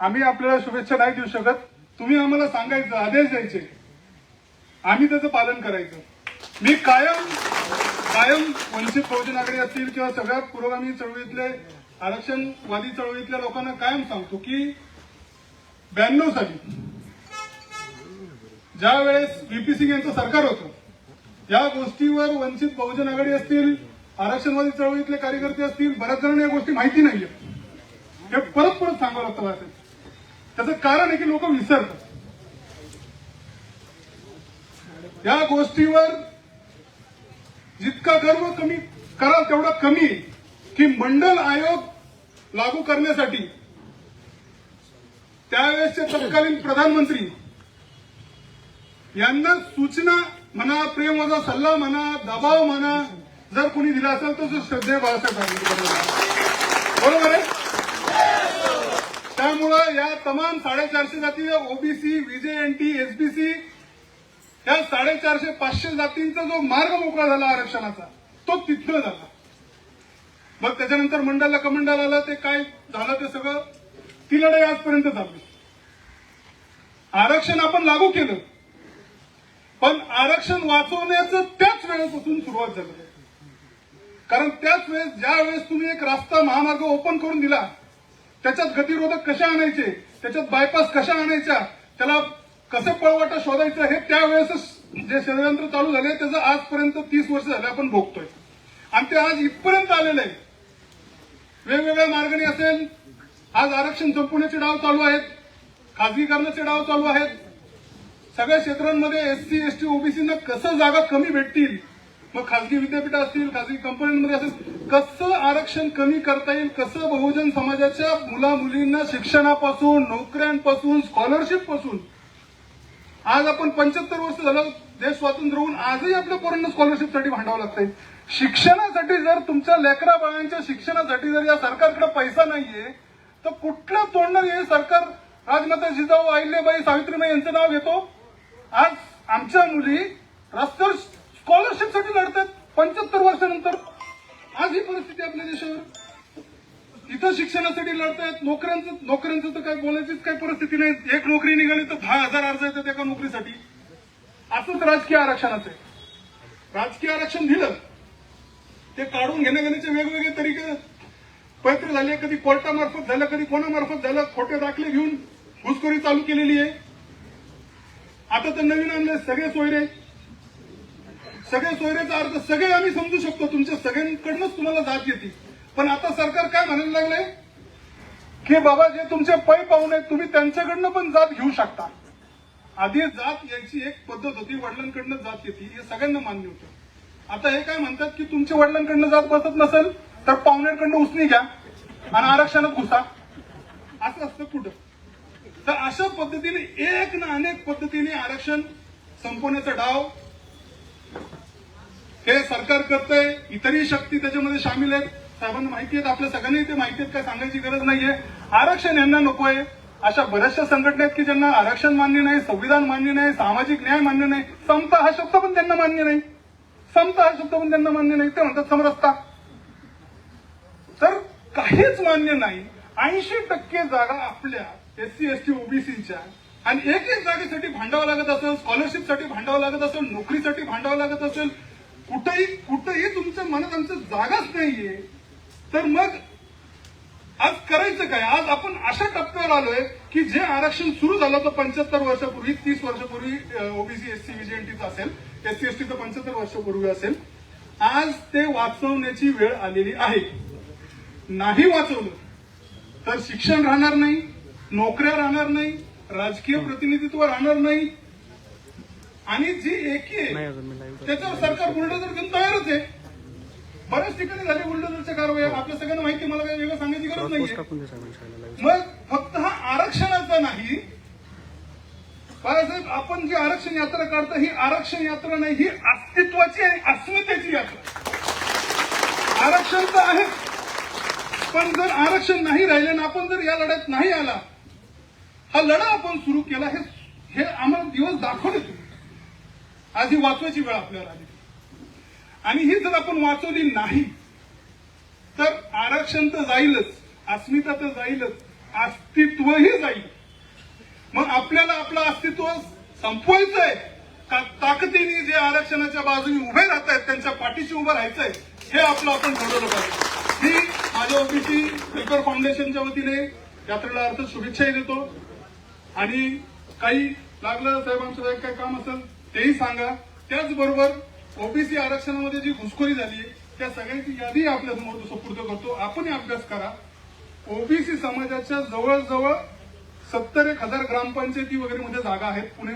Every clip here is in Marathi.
आम्ही आपल्याला शुभेच्छा नाही देऊ शकत. तुम्ही आम्हाला सांगायचं आदेश द्यायचे. आम्ही त्याचं पालन करायचं. मी कायम कायम वंचित बहुजन आघाडी असतील किंवा सगळ्या पुरोगामी चळवळीतले आरक्षणवादी चळवळीतल्या लोकांना कायम सांगतो की ब्याण्णव साली ज्या वेळेस व्हीपी सिंग यांचं सरकार होतं या गोष्टीवर वंचित बहुजन आघाडी असतील आरक्षणवादी चळवळीतले कार्यकर्ते असतील बऱ्याच जणांना या गोष्टी माहिती नाहीये. हे परत परत सांगावं लागतं त्याचं कारण आहे की लोक विसरतात. या गोष्टीवर जितका गर्व कमी कराल तेवढा कमी की मंडल आयोग लागू करण्यासाठी त्यावेळेसचे तत्कालीन प्रधानमंत्री यांना सूचना म्हणा प्रेमाचा सल्ला म्हणा दबाव म्हणा जर कोणी दिला असेल तर तो श्रद्धेय बाळासाहेब बरोबर आहे? त्यामुळं या तमाम साडेचारशे जाती ओबीसी व्हीजेएनटी एसबीसी या साडेचारशे पाचशे जातींचा जो मार्ग मोकळा झाला आरक्षणाचा तो तिथं झाला. मग त्याच्यानंतर मंडळाला कमंडल आलं ते काय झालं ते सगळं? ती लढाई आजपर्यंत चालली आरक्षण आपण लागू केलं. पण आरक्षण वाचवण्याचं त्याच वेळेपासून सुरुवात झाली. कारण त्याच वेळेस ज्या वेळेस तुम्ही एक रास्ता महामार्ग ओपन करून दिला त्याच्यात गतिरोधक कशा आणायचे? त्याच्यात बायपास कशा आणायच्या? त्याला कसं पळवाटा शोधायचं हे त्यावेळेसच जे षडयंत्र चालू झाले त्याचं आजपर्यंत तीस वर्ष झाले आपण भोगतोय. आणि ते आज इथपर्यंत आलेलं आहे. वेगवेगळ्या मार्गाने असेल आज आरक्षण संपवण्याचे डाव चालू आहेत खासगीकरणाचे डाव चालू आहेत. सगळ्या क्षेत्रांमध्ये एससी एसटी ओबीसीना कसं जागा कमी भेटतील मग खासगी विद्यापीठ असतील खासगी कंपन्यांमध्ये असेल कसं आरक्षण कमी करता येईल कसं बहुजन समाजाच्या मुला मुलींना शिक्षणापासून नोकऱ्यांपासून स्कॉलरशिपपासून? आज आपण पंच्याहत्तर वर्ष झालं देश स्वातंत्र्य होऊन आजही आपल्या पोरांना स्कॉलरशिपसाठी भांडावं लागतंय. शिक्षणासाठी जर तुमच्या लेकरा बाळांच्या शिक्षणासाठी जर या सरकारकडे पैसा नाहीये तर कुठलं तोंडावर हे सरकार राजमाता जिजाऊ अहिल्याबाई सावित्रीबाई यांचं नाव घेतो? आज आमच्या मुली रस्त्यावर स्कॉलरशिपसाठी लढतात. पंच्याहत्तर वर्षानंतर. आज ही परिस्थिती आपल्या देशावर. इथं शिक्षणासाठी लढतायत. नोकऱ्यांचं नोकऱ्यांचं तर काय बोलायचीच काही परिस्थिती नाही. एक नोकरी निघाली तर दहा हजार अर्ज येतात एका नोकरीसाठी. असंच राजकीय आरक्षणाचं आहे. राजकीय आरक्षण दिलं. ते काढून घेण्याचे वेगवेगळे तरीके. पैत्र झाले कधी कोर्टामार्फत झालं कधी कोणामार्फत झालं. खोटे दाखले घेऊन घुसखोरी चालू केलेली आहे. आता तर नवीन आणले सगळे सोयरे. सगळे सोयरेचा अर्थ सगळे आम्ही समजू शकतो तुमच्या सगळ्यांकडनंच तुम्हाला जात येते. पण आता सरकार काय म्हणायला लागलंय? की बाबा जे तुमचे पै पाहुणे आहेत तुम्ही त्यांच्याकडनं पण जात घेऊ शकता. आधी जात यायची एक पद्धत होती वडिलांकडनं जात येते हे सगळ्यांना मान्य होतं. आता हे काय म्हणतात की तुमच्या वडिलांकडनं जात बसत नसेल तर पाहुण्यांकडनं उसणी घ्या आणि आरक्षणात घुसा. असं असतं कुठं? तर अशा पद्धतीने एक ना अनेक पद्धतीने आरक्षण संपवण्याचा डाव सरकार करतंय इतरही शक्ती त्याच्यामध्ये सामील आहेत. साहेबांना माहिती आहेत आपल्या सगळ्यांनी ते माहिती आहेत काय सांगायची गरज नाहीये. आरक्षण यांना नकोय अशा बऱ्याचशा संघटना आहेत की ज्यांना आरक्षण मान्य नाही संविधान मान्य नाही सामाजिक न्याय मान्य नाही. समता हा शब्द पण त्यांना मान्य नाही. समता हा शब्द पण त्यांना मान्य नाही. ते म्हणतात समरसता तर काहीच मान्य नाही. ऐंशी टक्के जागा आपल्या एससी एसटी ओबीसीच्या आणि एक एक जागेसाठी भांडावं लागत असेल स्कॉलरशिपसाठी भांडावं लागत असेल नोकरीसाठी भांडावं लागत असेल कुठंही कुठंही तुमच्या मनात आमचं जागाच नाहीये. तर मग आज करायचं काय? आज आपण अशा टप्प्यावर आलोय की जे आरक्षण सुरू झालं होतं पंच्याहत्तर वर्षापूर्वी तीस वर्षापूर्वी ओबीसी एससी व्हीजेएनटीचं असेल. एससी एसटीचं पंच्याहत्तर वर्षापूर्वी असेल. आज ते वाचवण्याची वेळ आलेली आहे. नाही वाचवलं तर शिक्षण राहणार नाही नोकऱ्या राहणार नाही राजकीय प्रतिनिधित्व राहणार नाही आणि जी एकी आहे त्याच्यावर सरकार बुलडोजर घेऊन तयारच आहे बऱ्याच ठिकाणी झाले बुलडोजरच्या कारवाई. आपल्या सगळ्यांना माहिती मला काही वेगळं सांगायची गरज नाहीये. मग फक्त हा आरक्षणाचा नाही. बाळासाहेब आपण जी आरक्षण यात्रा काढतो ही आरक्षण यात्रा नाही ही अस्तित्वाची आणि अस्मितेची यात्रा. आरक्षण तर आहे. पण जर आरक्षण नाही राहिलं आणि आपण जर या लढ्यात नाही आला हा लढा आपण सुरू केला हे हे आम्हाला दिवस दाखवले तुम्ही. आज ही वाचवायची वेळ आपल्याला आली. आणि ही जर आपण वाचवली नाही तर आरक्षण तर जाईलच अस्मिता तर जाईलच अस्तित्वही जाईल. मग आपल्याला आपलं अस्तित्व संपवायचंय का? ताकदीने जे आरक्षणाच्या बाजूने उभे राहत आहेत त्यांच्या पाठीशी उभं राहायचंय हे आपलं आपण ठरवलं पाहिजे. मी माझ्या ओबीसी पेपर फाउंडेशनच्या वतीने यात्रेला अर्थ शुभेच्छाही देतो. आणि काही लागलं साहेबांचं काही काय काम असेल तेही सांगा. त्याचबरोबर ओबीसी आरक्षणामध्ये जी घुसखोरी झाली त्या सगळ्यांची यादी आपल्यासमोर सुपूर्द करतो. आपणही अभ्यास करा. ओबीसी समाजाच्या जवळजवळ सत्तर एक हजार ग्रामपंचायती वगैरे मध्ये जागा आहेत पुणे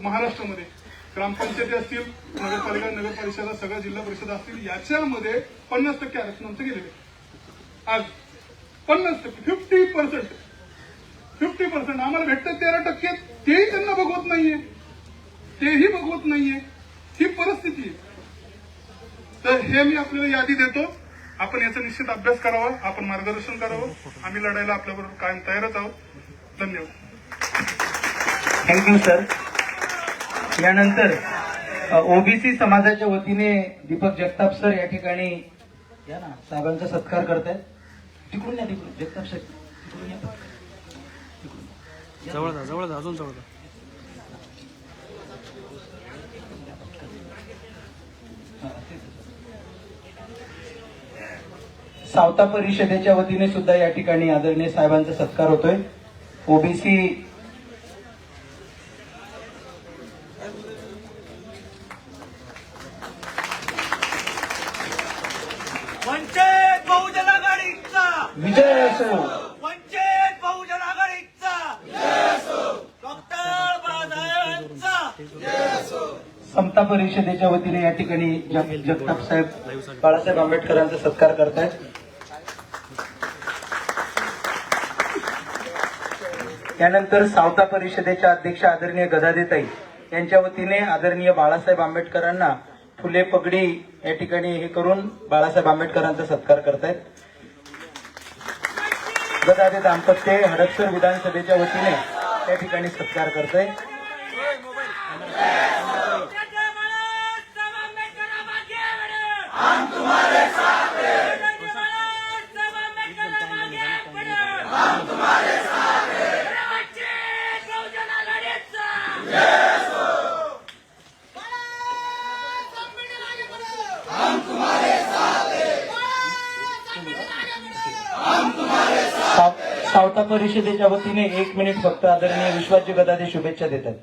महाराष्ट्रामध्ये. ग्रामपंचायती असतील नगरपालिका नगर परिषदा सगळ्या जिल्हा परिषद असतील याच्यामध्ये पन्नास टक्के आरक्षण आमचं गेलेलं आहे. आज पन्नास टक्के फिफ्टी पर्सेंट फिफ्टी पर्सेंट आम्हाला भेटतं तेरा टक्के तेही त्यांना बघवत नाहीये. तेही बघवत नाहीये. ही परिस्थिती आहे. तर हे मी आपल्याला यादी देतो. आपण याचा निश्चित अभ्यास करावा. आपण मार्गदर्शन करावं. आम्ही लढायला आपल्याबरोबर कायम तयारच आहोत. धन्यवाद. Thank you sir. यानंतर ओबीसी समाजाच्या वतीने दीपक जगताप सर या ठिकाणी या ना साहेबांचा सत्कार करतायत. तिकडून या तिकडून. जगताप सर तिकडून या. जवळ जा जवळ जा अजून जवळ जा. सावता परिषदेच्या वतीने सुद्धा या ठिकाणी आदरणीय साहेबांचा सत्कार होतोय. ओबीसी वंचित बहुजन आघाडीचा विजय असो वंचित बहुजन आघाडीचा डॉक्टर बाळासाहेबांचा समता परिषदेच्या वतीने या ठिकाणी जगताप साहेब बाळासाहेब आंबेडकरांचा सत्कार करतायत. त्यानंतर सावता परिषदेच्या अध्यक्ष आदरणीय गदादेताई यांच्या वतीने आदरणीय बाळासाहेब आंबेडकरांना फुले पगडी या ठिकाणी हे करून बाळासाहेब आंबेडकरांचा सत्कार करतायत. गदादे दाम्पत्य हडपसर विधानसभेच्या वतीने या ठिकाणी सत्कार करतायत हम तुम्हारे साथ हैं हम तुम्हारे साथ हैं वंचित बहुजन आघाडीचा साव- सावता परिषदेच्या वतीने एक मिनिट फक्त आदरणीय विश्वासजी गदादे शुभेच्छा देतात.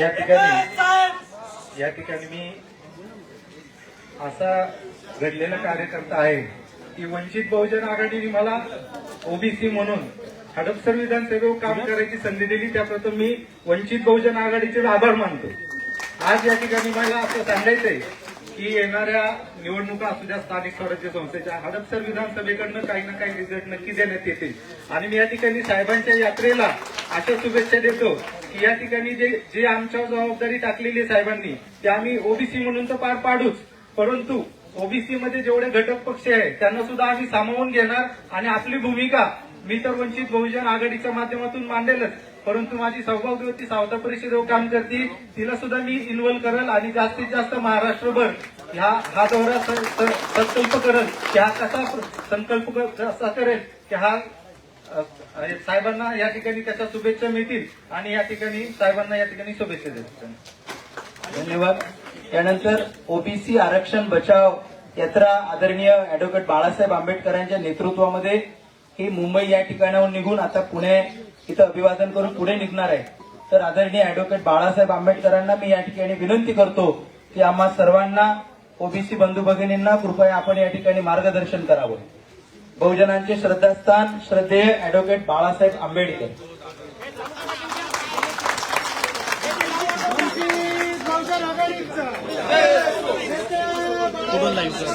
या ठिकाणी या ठिकाणी मी असा घडलेला कार्यकर्ता आहे की वंचित बहुजन आघाडीने मला ओबीसी म्हणून हडपसर विधानसभेवर काम करायची संधी दिली. त्याप्रथम मी वंचित बहुजन आघाडीचे आभार मानतो. आज या ठिकाणी मला असं सांगायचंय की येणाऱ्या निवडणुका असू द्या स्थानिक स्वराज्य संस्थेच्या हडपसर विधानसभेकडनं काही ना काही रिझल्ट नक्की देण्यात येतील. आणि मी या ठिकाणी साहेबांच्या यात्रेला अशा शुभेच्छा देतो की या ठिकाणी जे जे आमच्यावर जबाबदारी टाकलेली आहे साहेबांनी ते आम्ही ओबीसी म्हणून तर पार पाडूच. परंतु ओबीसी मध्ये जेवढे घटक पक्ष आहे त्यांना सुद्धा आम्ही सामावून घेणार आणि आपली भूमिका मी तर वंचित बहुजन आघाडीच्या माध्यमातून मांडेलच. परंतु माझी सौभाग्यवती सावता परिषदेवर काम करते. तिला सुद्धा मी इन्व्हॉल्व करल आणि जास्तीत जास्त महाराष्ट्रभर ह्या हा दौरा संकल्प करल की हा कसा संकल्प क- कसा करेल की हा साहेबांना या ठिकाणी त्याच्या शुभेच्छा मिळतील आणि या ठिकाणी साहेबांना या ठिकाणी शुभेच्छा देतील धन्यवाद. त्यानंतर ओबीसी आरक्षण बचाव यात्रा आदरणीय अॅडव्होकेट बाळासाहेब आंबेडकरांच्या नेतृत्वामध्ये ही मुंबई या ठिकाणाहून निघून आता पुणे इथं अभिवादन करून पुढे निघणार आहे. तर आदरणीय अॅडव्होकेट बाळासाहेब आंबेडकरांना मी या ठिकाणी विनंती करतो की आम्हा सर्वांना ओबीसी बंधू भगिनींना कृपया आपण या ठिकाणी मार्गदर्शन करावं. बहुजनांचे श्रद्धास्थान श्रद्धेय अॅडव्होकेट बाळासाहेब आंबेडकर. संघर्ष लाईव्ह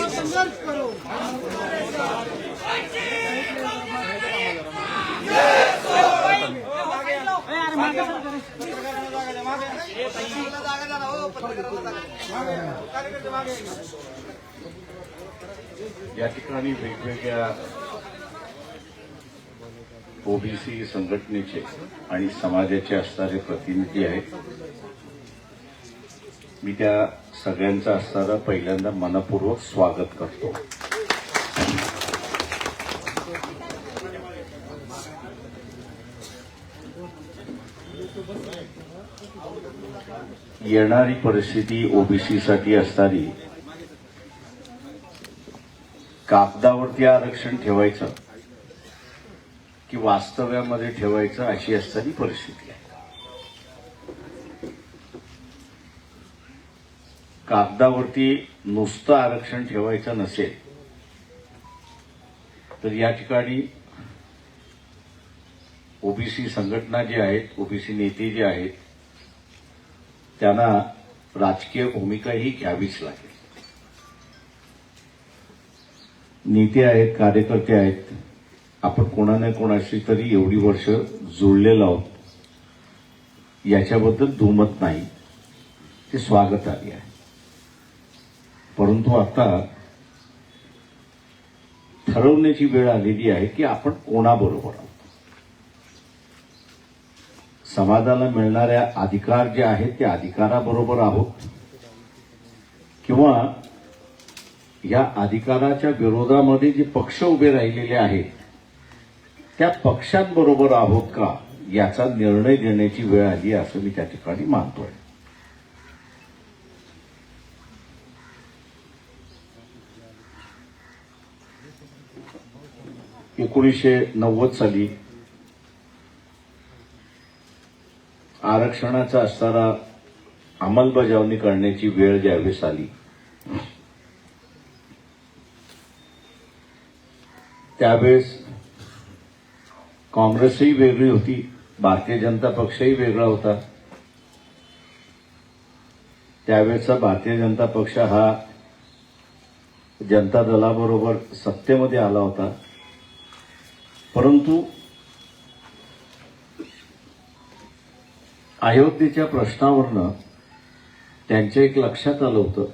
या ठिकाणी वेगवेगळ्या ओबीसी संघटनेचे आणि समाजाचे असणारे प्रतिनिधी आहेत. मी त्या सगळ्यांचा असणारा पहिल्यांदा मनपूर्वक स्वागत करतो. येणारी परिस्थिती ओबीसी साठी असणारी कागदावरती आरक्षण ठेवायचं की वास्तव्यामध्ये ठेवायचं अशी असणारी परिस्थिती आहे. कागदावरती नुसतं आरक्षण ठेवायचं नसेल तर या ठिकाणी ओबीसी संघटना जी आहेत ओबीसी नेते जे आहेत त्यांना राजकीय भूमिका ही घ्यावीच लागेल. नेते आहेत कार्यकर्ते आहेत आपण कोणा ना कोणाशी तरी एवढी वर्ष जुळलेलो आहोत. याच्याबद्दल दुमत नाही. ते स्वागतार्ह आहे. परंतु आता ठरवण्याची वेळ आलेली आहे की आपण कोणाबरोबर आहोत? समाजाला मिळणाऱ्या अधिकार जे आहेत त्या अधिकाराबरोबर आहोत. किंवा या अधिकाराच्या विरोधामध्ये जे पक्ष उभे राहिलेले आहेत त्या पक्षांबरोबर आहोत का याचा निर्णय घेण्याची वेळ आली असं मी त्या ठिकाणी मानतोय. एकोणीसशे नव्वद साली आरक्षणाचा असणारा अंमलबजावणी करण्याची वेळ ज्यावेळेस आली त्यावेळेस काँग्रेसही वेगळी होती भारतीय जनता पक्षही वेगळा होता. त्यावेळेचा भारतीय जनता पक्ष हा जनता दलाबरोबर सत्तेमध्ये आला होता. परंतु अयोध्येच्या प्रश्नावरनं त्यांच्या एक लक्षात आलं होतं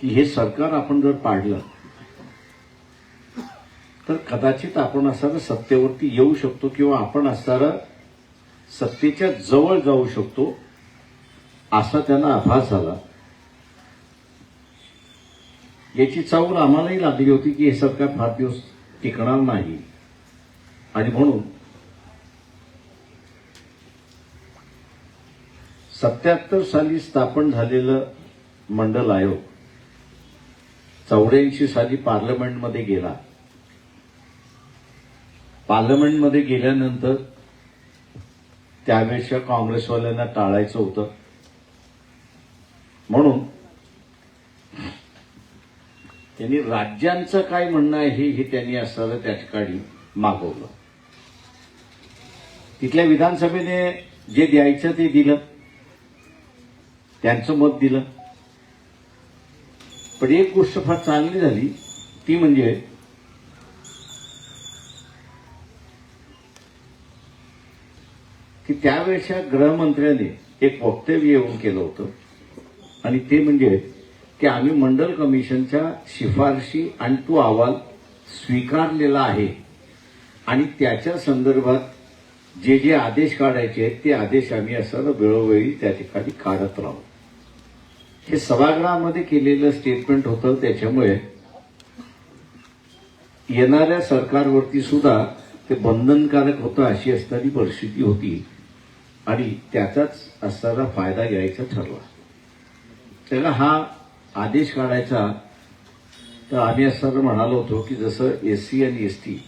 की हे सरकार आपण जर पाडलं तर कदाचित आपण असणारं सत्तेवरती येऊ शकतो किंवा आपण असणारं सत्तेच्या जवळ जाऊ शकतो असा त्यांना आभास झाला. याची चावल आम्हालाही लागली होती की हे सरकार फार दिवस टिकणार नाही. आणि म्हणून सत्याहत्तर साली स्थापन झालेलं मंडल आयोग चौऱ्याऐंशी साली पार्लमेंटमध्ये गेला. पार्लमेंटमध्ये गेल्यानंतर त्यावेळेसच्या काँग्रेसवाल्यांना टाळायचं होतं. म्हणून त्यांनी राज्यांचं काय म्हणणं आहे हे त्यांनी असणारं त्या ठिकाणी मागवलं. तिथल्या विधानसभेने जे द्यायचं ते दिलं. त्यांचं मत दिलं. पण एक गोष्ट फार चांगली झाली ती म्हणजे की त्यावेळेच्या गृहमंत्र्यांनी एक वक्तव्य येऊन केलं होतं. आणि ते म्हणजे की आम्ही मंडल कमिशनच्या शिफारशी आणि तो अहवाल स्वीकारलेला आहे. आणि त्याच्या संदर्भात जे जे आदेश काढायचे आहेत ते आदेश आम्ही असं वेळोवेळी त्या ठिकाणी काढत राहू. हे सभागृहामध्ये केलेलं स्टेटमेंट होतं त्याच्यामुळे येणाऱ्या सरकारवरती सुद्धा ते बंधनकारक होतं अशी असणारी परिस्थिती होती. आणि त्याचाच असणारा फायदा घ्यायचा ठरला. त्याला हा आदेश काढायचा तर आम्ही असताना म्हणालो होतो की जसं एस सी आणि एस टी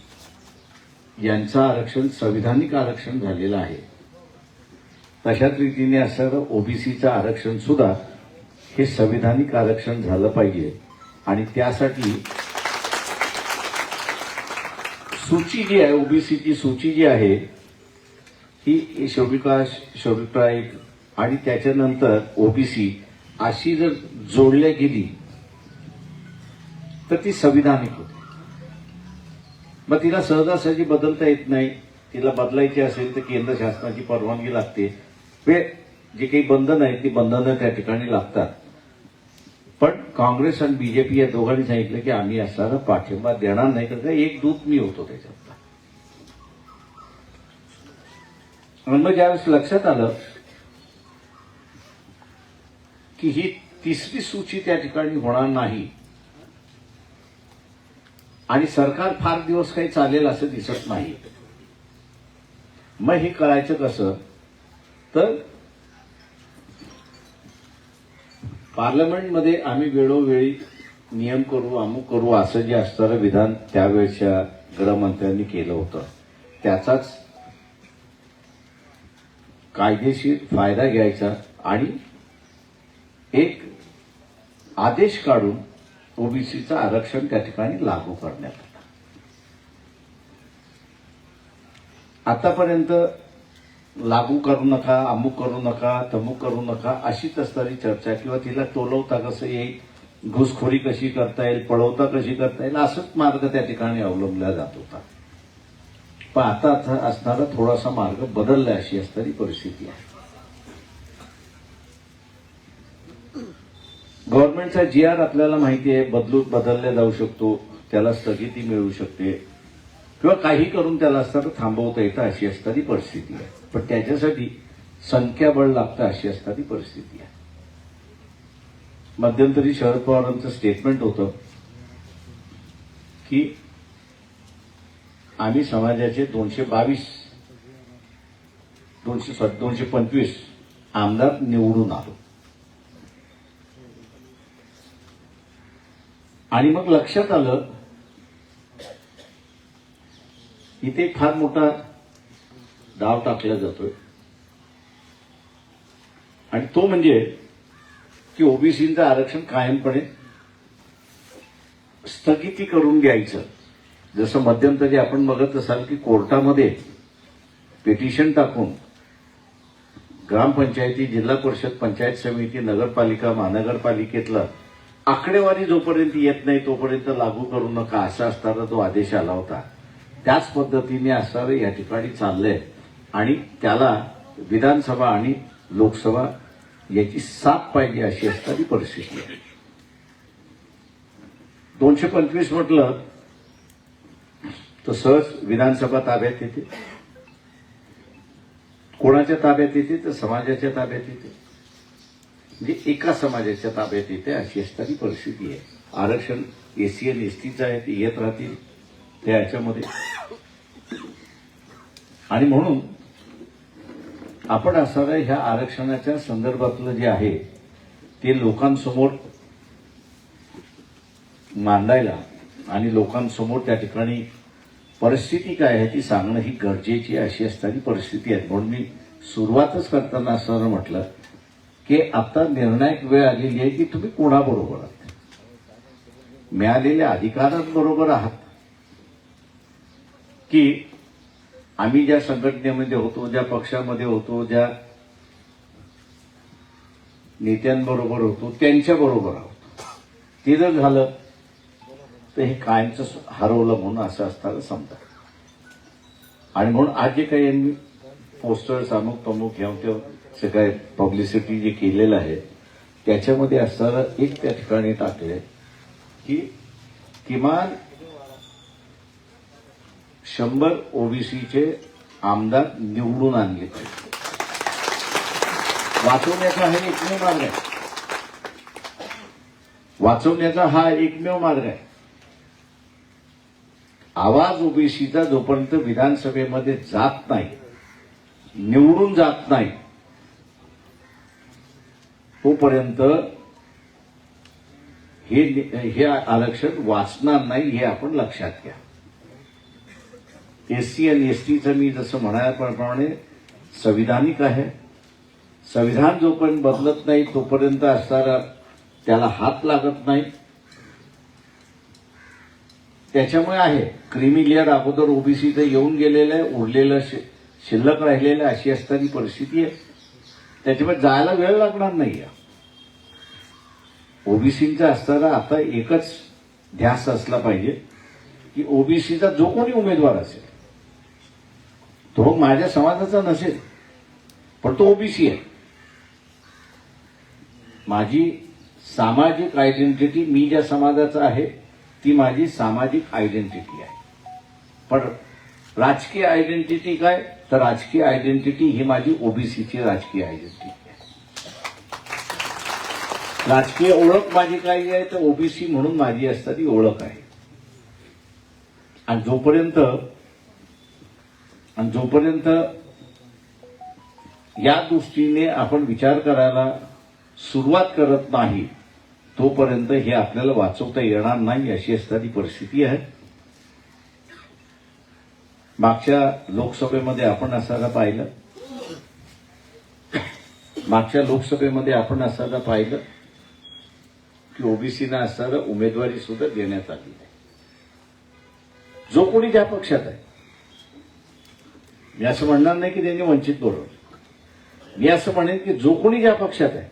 यांचं आरक्षण संविधानिक आरक्षण झालेलं आहे तशाच रीतीने असणारं ओबीसीचं आरक्षण सुद्धा हे संविधानिक आरक्षण झालं पाहिजे. आणि त्यासाठी सूची जी आहे ओबीसीची सूची जी आहे ही शोभिका शोभिका एक आणि त्याच्यानंतर ओबीसी अशी जर जोडल्या गेली तर ती संविधानिक होते. मग तिला सहजासहजी बदलता येत नाही. तिला बदलायची असेल तर केंद्र शासनाची परवानगी लागते. वे काही बंधन आहेत ती बंधनं त्या ठिकाणी लागतात. पण काँग्रेस आणि बीजेपी या दोघांनी सांगितलं की आम्ही असताना पाठिंबा देणार नाही तर एक दूत मी होतो त्याच्यात. आणि मग ज्यावेळेस लक्षात आलं की ही तिसरी सूची त्या ठिकाणी होणार नाही आणि सरकार फार दिवस काही चालेल असं दिसत नाही. मग हे कळायचं कसं? तर पार्लमेंटमध्ये आम्ही वेळोवेळी नियम करू अमुक करू असं जे असणारं विधान त्यावेळच्या गृहमंत्र्यांनी केलं होतं. त्याचाच कायदेशीर फायदा घ्यायचा आणि एक आदेश काढून ओबीसीचं आरक्षण त्या ठिकाणी लागू करण्यात आलं. आतापर्यंत लागू करू नका अमुक करू नका तमुक करू नका अशीच असणारी चर्चा किंवा तिला टोलवता कसं येईल घुसखोरी कशी करता येईल पळवता कशी करता येईल असंच मार्ग त्या ठिकाणी अवलंबला जात होता. पण आता असणारा थोडासा मार्ग बदलला अशी असणारी परिस्थिती आहे. गव्हर्नमेंटचा जी आर आपल्याला माहिती आहे बदलू बदलला जाऊ शकतो त्याला स्थगिती मिळू शकते. किंवा काही करून त्याला असताना थांबवता येतं अशी असणारी परिस्थिती आहे. पण त्याच्यासाठी संख्याबळ लागतं अशी असणारी परिस्थिती आहे. मध्यंतरी शरद पवारांचं स्टेटमेंट होतं की आम्ही समाजाचे दोनशे बावीस दोनशे सॉरी दोनशे पंचवीस आमदार निवडून आलो. आणि मग लक्षात आलं इथे एक फार मोठा डाव टाकला जातोय. आणि तो म्हणजे की ओबीसीचं आरक्षण कायमपणे स्थगिती करून घ्यायचं. जसं मध्यंतरी आपण बघत असाल की कोर्टामध्ये पिटिशन टाकून ग्रामपंचायती जिल्हा परिषद पंचायत समिती नगरपालिका महानगरपालिकेतला आकडेवारी जोपर्यंत येत नाही तोपर्यंत लागू करू नका असा असताना तो आदेश आला होता. त्याच पद्धतीने असणारं या ठिकाणी चाललंय. आणि त्याला विधानसभा आणि लोकसभा याची साथ पाहिजे अशी असणारी परिस्थिती आहे. दोनशे पंचवीस म्हटलं तर सहज विधानसभा ताब्यात येते. कोणाच्या ताब्यात येते तर समाजाच्या ताब्यात येते. म्हणजे एका समाजाच्या ताब्यात येते अशी असणारी परिस्थिती आहे. आरक्षण एसी एन एस टीचं आहे ते येत राहतील. त्या याच्यामध्ये. आणि म्हणून आपण असणाऱ्या ह्या आरक्षणाच्या संदर्भातलं जे आहे ते लोकांसमोर मांडायला आणि लोकांसमोर त्या ठिकाणी परिस्थिती काय आहे ती सांगणं ही गरजेची अशी असणारी परिस्थिती आहे. म्हणून मी सुरुवातच करताना असं म्हटलं की आता निर्णायक वेळ आलेली आहे की तुम्ही कोणाबरोबर आहात? मिळालेल्या अधिकारांबरोबर आहात की आम्ही ज्या संघटनेमध्ये होतो ज्या पक्षामध्ये होतो ज्या नेत्यांबरोबर होतो त्यांच्याबरोबर आहोत. ते जर झालं तर हे कायमचं हरवलं म्हणून असं असताना समजा. आणि म्हणून आज जे काही यांनी पोस्टर्स अमुक तमुक ह्या त्या सगळ्या पब्लिसिटी जे केलेलं आहे त्याच्यामध्ये असणारं एक त्या ठिकाणी टाकलंय की किमान शंभर ओबीसीचे आमदार निवडून आणले. पाहिजे वाचवण्याचा हा एकमेव मार्ग आहे. वाचवण्याचा हा एकमेव मार्ग आहे. आवाज ओबीसीचा जोपर्यंत विधानसभेमध्ये जात नाही निवडून जात नाही तोपर्यंत हे हे आरक्षण वाचणार नाही हे आपण लक्षात घ्या. एससी आणि एसटीचं मी जसं म्हणाल्याप्रमाणे संविधानिक आहे. संविधान जोपर्यंत बदलत नाही तोपर्यंत असणारा त्याला हात लागत नाही. त्याच्यामुळे आहे क्रिमिलियर लेअर अगोदर ओबीसीचं येऊन गेलेलं आहे उरलेलं शि- शिल्लक राहिलेलं आहे अशी असणारी परिस्थिती आहे. त्याच्यामुळे जायला वेळ लागणार नाही ओबीसीचा असताना आता एकच ध्यास असला पाहिजे की ओबीसीचा जो कोणी उमेदवार असेल तो माझ्या समाजाचा नसेल पण तो ओबीसी आहे. माझी सामाजिक आयडेंटिटी मी ज्या समाजाचा आहे ती माझी सामाजिक आयडेंटिटी आहे. पण राजकीय आयडेंटिटी काय? तर राजकीय आयडेंटिटी ही माझी ओबीसीची राजकीय आयडेंटिटी आहे. राजकीय ओळख माझी काय आहे तर ओबीसी म्हणून माझी असणारी ओळख आहे. आणि जोपर्यंत आणि जोपर्यंत या दृष्टीने आपण विचार करायला सुरुवात करत नाही तोपर्यंत हे आपल्याला वाचवता येणार नाही अशी असणारी परिस्थिती आहे. मागच्या लोकसभेमध्ये आपण असायला पाहिलं. मागच्या लोकसभेमध्ये आपण असायला पाहिलं की ओबीसीना असणारं उमेदवारी सुद्धा देण्यात आली आहे जो कोणी ज्या पक्षात आहे मी असं म्हणणार नाही की त्यांनी वंचित बरोबर मी असं म्हणेन की जो कोणी ज्या पक्षात आहे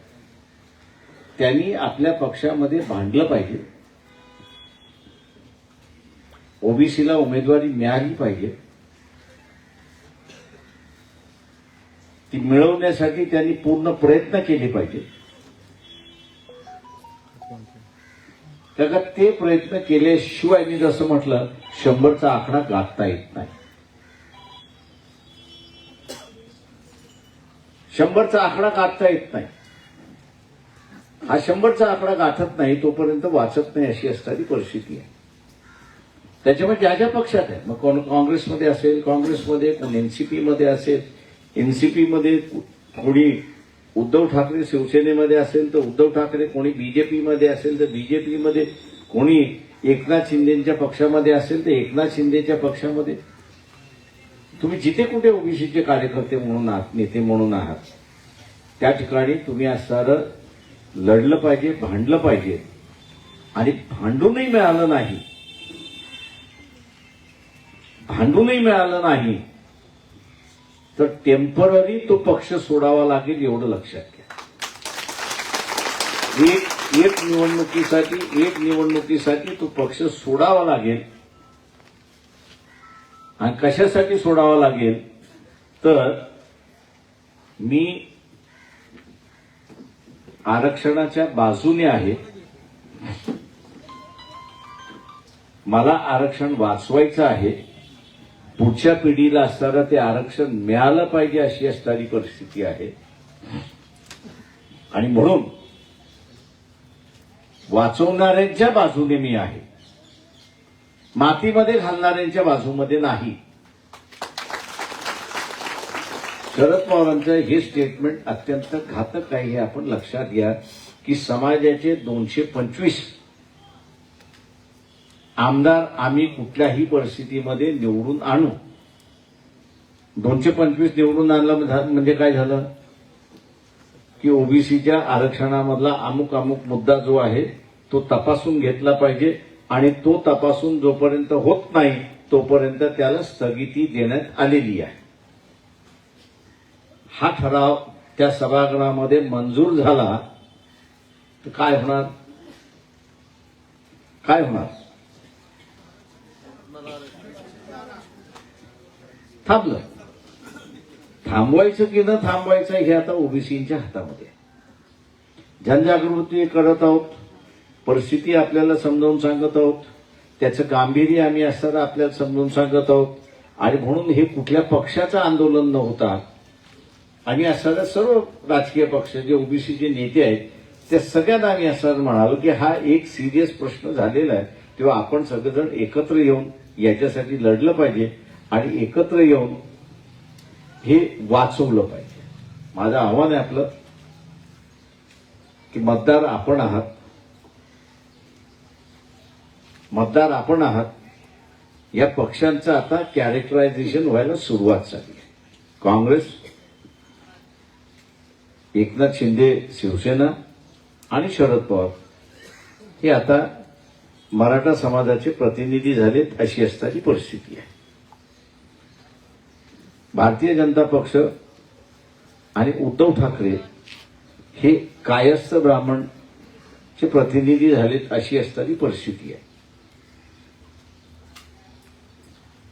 त्यांनी आपल्या पक्षामध्ये भांडलं पाहिजे. ओबीसीला उमेदवारी मिळाली पाहिजे. ती मिळवण्यासाठी त्यांनी पूर्ण प्रयत्न केले पाहिजे. ते प्रयत्न केल्याशिवाय मी जसं म्हटलं शंभरचा आकडा गाठता येत नाही. शंभरचा आकडा गाठता येत नाही. हा शंभरचा आकडा गाठत नाही तोपर्यंत वाचत नाही अशी असणारी परिस्थिती आहे. त्याच्यामुळे ज्या ज्या पक्षात आहे मग कोण काँग्रेसमध्ये असेल काँग्रेसमध्ये कोण एनसीपी मध्ये असेल एनसीपी मध्ये कोणी उद्धव ठाकरे शिवसेनेमध्ये असेल तर उद्धव ठाकरे कोणी बीजेपीमध्ये असेल तर बीजेपीमध्ये कोणी एकनाथ शिंदेच्या पक्षामध्ये असेल तर एकनाथ शिंदेच्या पक्षामध्ये तुम्ही जिथे कुठे ओबीसीचे कार्यकर्ते म्हणून आहात नेते म्हणून आहात त्या ठिकाणी तुम्ही असणारं लढलं पाहिजे भांडलं पाहिजे. आणि भांडूनही मिळालं नाही. भांडूनही मिळालं नाही. तर टेंपररी तो पक्ष सोडावा लागेल एवढं लक्षात घ्या. एक एक निवडणुकीसाठी एक निवडणुकीसाठी तो पक्ष सोडावा लागेल. आणि कशासाठी सोडावा लागेल? तर मी आरक्षणाच्या बाजूने आहे. मला आरक्षण वाचवायचं आहे. पुढच्या पिढीला असताना ते आरक्षण मिळालं पाहिजे अशी असणारी परिस्थिती आहे. आणि म्हणून वाचवणाऱ्यांच्या बाजूने मी आहे. मातीमध्ये घालणाऱ्यांच्या बाजूमध्ये नाही. शरद पवारांचं हे स्टेटमेंट अत्यंत घातक आहे हे आपण लक्षात घ्या की समाजाचे दोनशे पंचवीस आमदार आम्ही कुठल्याही परिस्थितीमध्ये निवडून आणू. दोनशे पंचवीस निवडून आणलं म्हणजे, म्हणजे काय झालं? की ओबीसीच्या आरक्षणामधला अमुक अमुक मुद्दा जो आहे तो तपासून घेतला पाहिजे. आणि तो तपासून जोपर्यंत होत नाही तोपर्यंत त्याला स्थगिती देण्यात आलेली आहे. हा ठराव त्या सभागृहामध्ये मंजूर झाला तर काय होणार? काय होणार? थांबलं. थांबवायचं की न थांबवायचं हे आता ओबीसीच्या हातामध्ये जनजागृती करत आहोत. परिस्थिती आपल्याला समजावून सांगत आहोत. त्याचं गांभीर्य आम्ही असताना आपल्याला समजावून सांगत आहोत. आणि म्हणून हे कुठल्या पक्षाचं आंदोलन न होता आम्ही असणाऱ्या सर्व राजकीय पक्ष जे ओबीसीचे नेते आहेत त्या सगळ्यांना आम्ही असं म्हणालो की हा एक सिरियस प्रश्न झालेला आहे. तेव्हा आपण सगळेजण एकत्र येऊन याच्यासाठी लढलं पाहिजे आणि एकत्र येऊन हे वाचवलं पाहिजे. माझं आव्हान आहे आपलं की मतदार आपण आहात. मतदार आपण आहात या पक्षांचं आता कॅरेक्टरायझेशन व्हायला सुरुवात झाली आहे. काँग्रेस एकनाथ शिंदे शिवसेना आणि शरद पवार हे आता मराठा समाजाचे प्रतिनिधी झालेत अशी असताची परिस्थिती आहे. भारतीय जनता पक्ष आणि उद्धव ठाकरे हे कायस्थ ब्राह्मणचे प्रतिनिधी झालेत अशी असताची परिस्थिती आहे.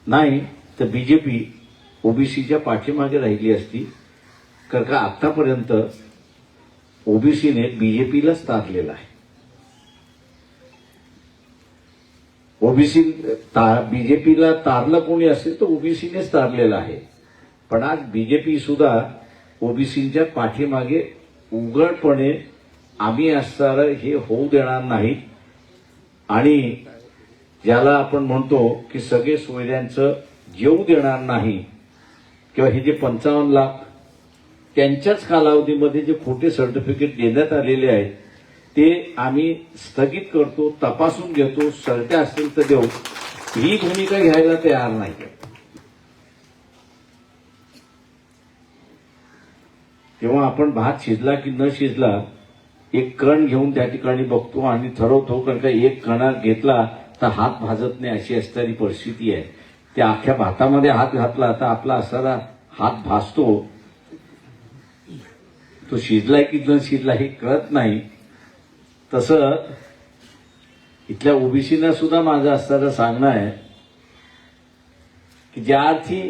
नाही तर बीजेपी ओबीसीच्या पाठीमागे राहिली असती कारण का आतापर्यंत ओबीसीने बीजेपीलाच तारलेला आहे. ओबीसी बीजेपीला तारलं कोणी असेल तर ओबीसीनेच तारलेलं आहे. पण आज बीजेपी सुद्धा ओबीसीच्या पाठीमागे उघडपणे आम्ही असणार हे होऊ देणार नाही. आणि ज्याला आपण म्हणतो की सगळे सोयऱ्यांचं जेऊ देणार नाही. किंवा हे जे पंचावन्न लाख त्यांच्याच कालावधीमध्ये जे खोटे सर्टिफिकेट देण्यात आलेले आहेत ते आम्ही स्थगित करतो तपासून घेतो सरट्या असतील तर देऊ. ही भूमिका घ्यायला तयार नाही. तेव्हा आपण भात शिजला की न शिजला एक कण घेऊन त्या ठिकाणी बघतो आणि ठरवतो कारण का एक कणा घेतला तर हात भाजत नाही अशी असणारी परिस्थिती आहे. त्या अख्ख्या भातामध्ये हात घातला तर आपला असणारा हात भासतो. तो शिजलाय की न शिजला हे कळत नाही. तसं इथल्या ओबीसीना सुद्धा माझं असणारं सांगणं आहे की ज्या अर्थी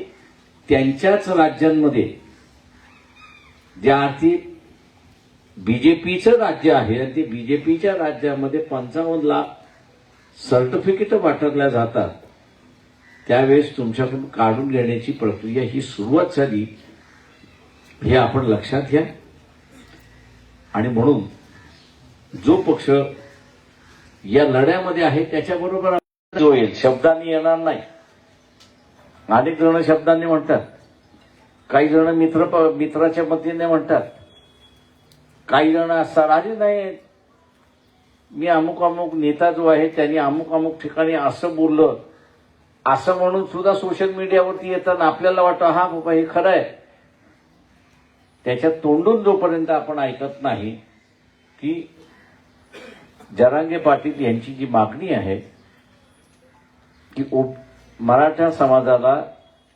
त्यांच्याच राज्यांमध्ये ज्या अर्थी बीजेपीचं राज्य आहे आणि ते बीजेपीच्या राज्यामध्ये पंचावन्न लाख सर्टिफिकेट वाटरल्या जातात त्यावेळेस तुमच्याकडून काढून घेण्याची प्रक्रिया ही सुरुवात झाली हे आपण लक्षात घ्या. आणि म्हणून जो पक्ष या लढ्यामध्ये आहे त्याच्याबरोबर जो येईल शब्दांनी येणार नाही. अनेक जण शब्दांनी म्हणतात. काही जण मित्र मित्राच्या मतीने म्हणतात. काही जण असतात अरे नाही मी अमुक अमुक नेता जो आहे त्यांनी अमुक अमुक ठिकाणी असं बोललं. असं म्हणून सुद्धा सोशल मीडियावरती येताना आपल्याला वाटतं हा बाबा हे खरं आहे. त्याच्यात तोंडून जोपर्यंत आपण ऐकत नाही की जरांगे पाटील यांची जी मागणी आहे की ओ मराठा समाजाला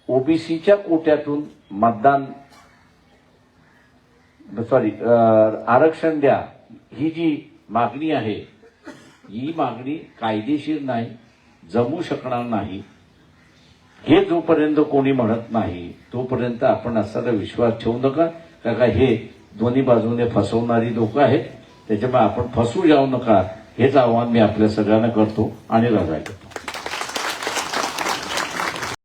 ओबीसीच्या कोट्यातून मतदान सॉरी आरक्षण द्या. ही जी मागणी आहे. ही मागणी कायदेशीर नाही जमू शकणार नाही. हे जोपर्यंत कोणी म्हणत नाही तोपर्यंत आपण असाला विश्वास ठेवू नका. का का हे दोन्ही बाजूने फसवणारी लोक आहेत. त्याच्यामुळे आपण फसू जाऊ नका. हेच आव्हान मी आपल्या सगळ्यांना करतो आणि राजायला